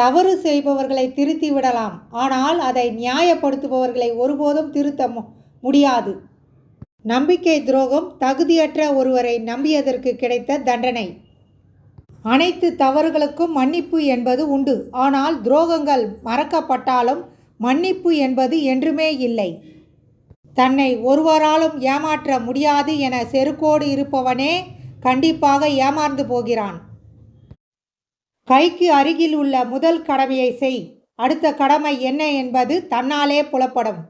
தவறு செய்பவர்களை திருத்தி விடலாம். ஆனால் அதை நியாயப்படுத்துபவர்களை ஒருபோதும் திருத்த மு- முடியாது. நம்பிக்கை துரோகம் தகுதியற்ற ஒருவரை நம்பியதற்கு கிடைத்த தண்டனை. அனைத்து தவறுகளுக்கும் மன்னிப்பு என்பது உண்டு. ஆனால் துரோகங்கள் மறக்கப்பட்டாலும் மன்னிப்பு என்பது என்றுமே இல்லை. தன்னை ஒருவராலும் ஏமாற்ற முடியாது என செருக்கோடு இருப்பவனே கண்டிப்பாக ஏமாந்து போகிறான். கைக்கு அருகில் உள்ள முதல் கடமையை செய். அடுத்த கடமை என்ன என்பது தன்னாலே புலப்படும்.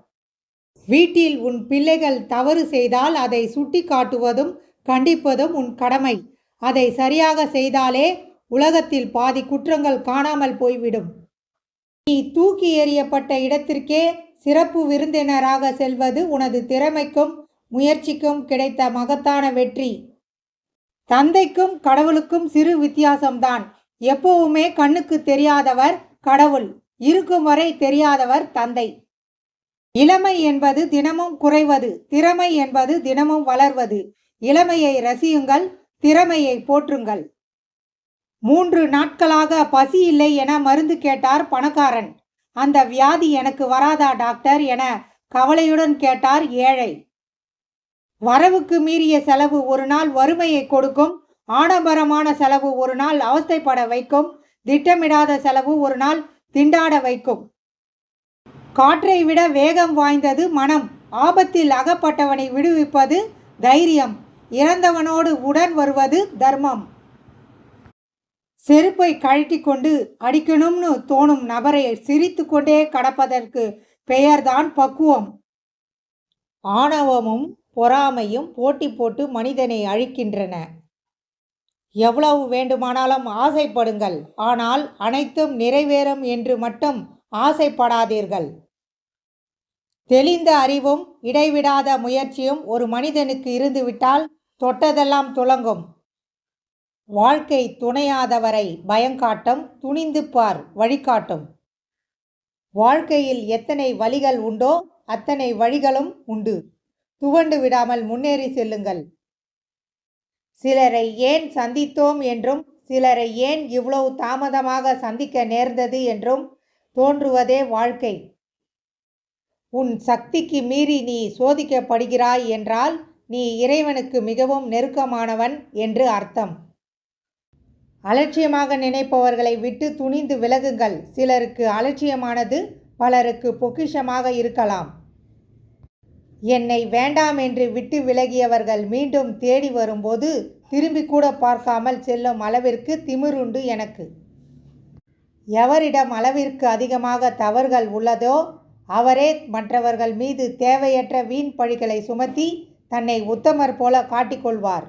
வீட்டில் உன் பிள்ளைகள் தவறு செய்தால் அதை சுட்டி காட்டுவதும் கண்டிப்பதும் உன் கடமை. அதை சரியாக செய்தாலே உலகத்தில் பாதி குற்றங்கள் காணாமல் போய்விடும். நீ தூக்கி எறியப்பட்ட இடத்திற்கே சிறப்பு விருந்தினராக செல்வது உனது திறமைக்கும் முயற்சிக்கும் கிடைத்த மகத்தான வெற்றி. தந்தைக்கும் கடவுளுக்கும் சிறு வித்தியாசம்தான். எப்பவுமே கண்ணுக்கு தெரியாதவர் கடவுள் இருக்கும் வரை தெரியாதவர் தந்தை. இளமை என்பது தினமும் குறைவது திறமை என்பது தினமும் வளர்வது. இளமையை ரசியுங்கள் திறமையை போற்றுங்கள். மூன்று நாட்களாக பசி இல்லை என மருந்து கேட்டார் பணக்காரன். அந்த வியாதி எனக்கு வராதா டாக்டர் என கவலையுடன் கேட்டார் ஏழை. வரவுக்கு மீறிய செலவு ஒரு நாள் வறுமையை கொடுக்கும் ஆடம்பரமான செலவு ஒரு நாள் அவஸ்தைப்பட வைக்கும் திட்டமிடாத செலவு ஒரு நாள் திண்டாட வைக்கும். காற்றை விட வேகம் வாய்ந்தது மனம். ஆபத்தில் அகப்பட்டவனை விடுவிப்பது தைரியம். இறந்தவனோடு உடன் வருவது தர்மம். செருப்பை கழட்டி கொண்டு அடிக்கணும்னு தோணும் நபரை சிரித்து கொண்டே கடப்பதற்கு பெயர்தான் பக்குவம். ஆணவமும் பொறாமையும் போட்டி போட்டு மனிதனை அழிக்கின்றன. எவ்வளவு வேண்டுமானாலும் ஆசைப்படுங்கள். ஆனால் அனைத்தும் நிறைவேறும் என்று மட்டும் ஆசைப்படாதீர்கள். தெளிந்த அறிவும் இடைவிடாத முயற்சியும் ஒரு மனிதனுக்கு இருந்துவிட்டால் தொட்டதெல்லாம் துலங்கும். வாழ்க்கை துணையாதவரை பயங்காட்டும் துணிந்து பார் வழிகாட்டும் வாழ்க்கையில் எத்தனை வழிகள் உண்டோ அத்தனை வழிகளும் உண்டு. துவண்டு விடாமல் முன்னேறி செல்லுங்கள். சிலரை ஏன் சந்தித்தோம் என்றும் சிலரை ஏன் இவ்வளவு தாமதமாக சந்திக்க நேர்ந்தது என்றும் தோன்றுவதே வாழ்க்கை. உன் சக்திக்கு மீறி நீ சோதிக்கப்படுகிறாய் என்றால் நீ இறைவனுக்கு மிகவும் நெருக்கமானவன் என்று அர்த்தம். அலட்சியமாக நினைப்பவர்களை விட்டு துணிந்து விலகுங்கள். சிலருக்கு அலட்சியமானது பலருக்கு பொக்கிஷமாக இருக்கலாம். என்னை வேண்டாம் என்று விட்டு விலகியவர்கள் மீண்டும் தேடி வரும்போது திரும்பி கூட பார்க்காமல் செல்லும் அளவிற்கு திமிருண்டு எனக்கு. எவரிடம் அளவிற்கு அதிகமாக தவறுகள் உள்ளதோ அவரே மற்றவர்கள் மீது தேவையற்ற வீண் பழிகளை சுமத்தி தன்னை உத்தமர் போல காட்டிக்கொள்வார்.